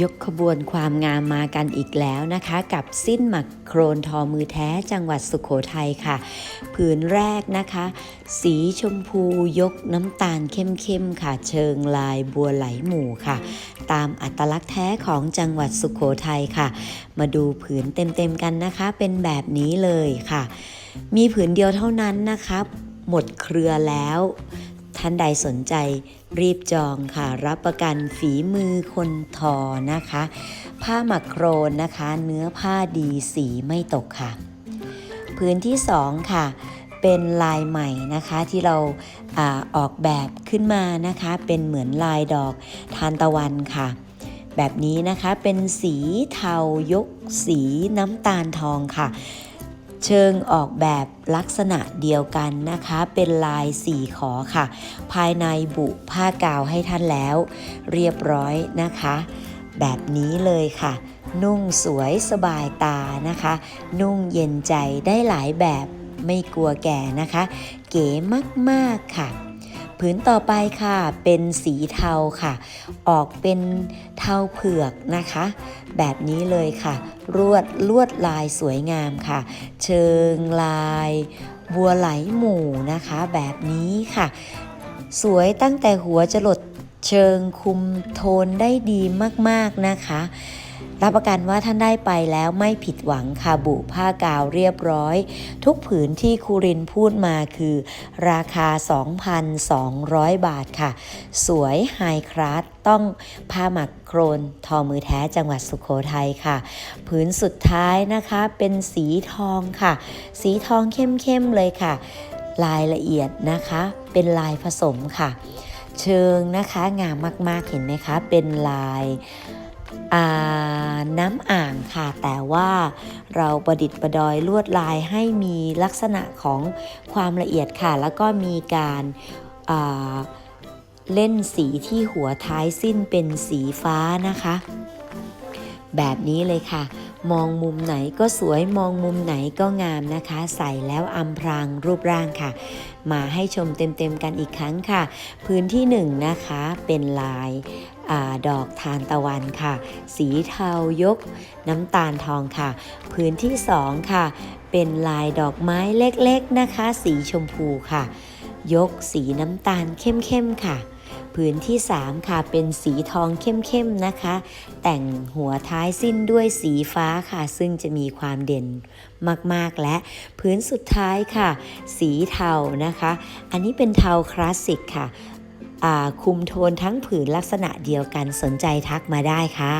ยกขบวนความงามมากันอีกแล้วนะคะ กับสิ้นหมักโครนทอมือแท้จังหวัดสุขโขทัยค่ะ ผืนแรกนะคะ สีชมพูยกน้ำตาลเข้มๆค่ะ เชิงลายบัวไหลหมู่ค่ะ ตามอัตลักษณ์แท้ของจังหวัดสุขโขทัยค่ะ มาดูผืนเต็มๆกันนะคะ เป็นแบบนี้เลยค่ะ มีผืนเดียวเท่านั้นนะคะ หมดเครือแล้ว ท่านใดสนใจรีบจองค่ะ รับประกันฝีมือคนทอนะคะ ผ้าหมักโครนนะคะ เนื้อผ้าดีสีไม่ตกค่ะ พื้นที่สองค่ะ เป็นลายใหม่นะคะที่เราอาออกแบบขึ้นมานะคะ เป็นเหมือนลายดอกทานตะวันค่ะ แบบนี้นะคะเป็นสีเทายกสีน้ำตาลทองค่ะ เชิงออกแบบลักษณะเดียวกันนะคะ เป็นลายสี่ขอค่ะ ภายในบุผ้ากาวให้ท่านแล้ว เรียบร้อยนะคะ แบบนี้เลยค่ะ นุ่งสวยสบายตานะคะ นุ่งเย็นใจได้หลายแบบไม่กลัวแก่นะคะ เก๋มากๆค่ะ ผืนต่อไปค่ะ เป็นสีเทาค่ะ ออกเป็นเทาเผือกนะคะ แบบนี้เลยค่ะ รวดลวดลายสวยงามค่ะ เชิงลาย บัวไหลหมู่นะคะ แบบนี้ค่ะ สวยตั้งแต่หัวจรดเชิงคุมโทนได้ดีมากๆนะคะ รับประกันว่าท่านได้ไปแล้วไม่ผิดหวังค่ะบุผ้ากาวเรียบร้อย ทุกผืนที่ครูรินพูดมาคือ ราคา 2,200 บาทค่ะ สวยไฮคลาสต้องผ้าหมักโครนทอมือแท้จังหวัดสุขโขทัยค่ะ ผืนสุดท้ายนะคะเป็นสีทองค่ะ สีทองเข้มๆเลยค่ะ ลายละเอียดนะคะ เป็นลายผสมค่ะ เชิงนะคะงามมากๆเห็นไหมคะ เป็นลาย น้ำอ่างค่ะ แต่ว่าเราประดิษฐ์ประดอยลวดลายให้มีลักษณะของความละเอียดค่ะ แล้วก็มีการาเล่นสีที่หัวท้ายสิ้นเป็นสีฟ้านะคะ แบบนี้เลยค่ะ มองมุมไหนก็สวยมองมุมไหนก็งามนะคะ ใส่แล้วอำพรางรูปร่างค่ะ มาให้ชมเต็มๆกันอีกครั้งค่ะ พื้นที่หนึ่งนะคะเป็นลาย อดอกทานตะวันค่ะ สีเทายกน้ำตาลทองค่ะ พื้นที่สองค่ะ เป็นลายดอกไม้เล็กๆนะคะ สีชมพูค่ะ ยกสีน้ำตาลเข้มๆค่ะพื้นที่ 3 ค่ะเป็นสีทองเข้มๆนะคะ แต่งหัวท้ายสิ้นด้วยสีฟ้าค่ะ ซึ่งจะมีความเด่นมากๆและพื้นสุดท้ายค่ะ สีเทานะคะ อันนี้เป็นเทาคลาสสิกค่ะ คุมโทนทั้งผืนลักษณะเดียวกันสนใจทักมาได้ค่ะ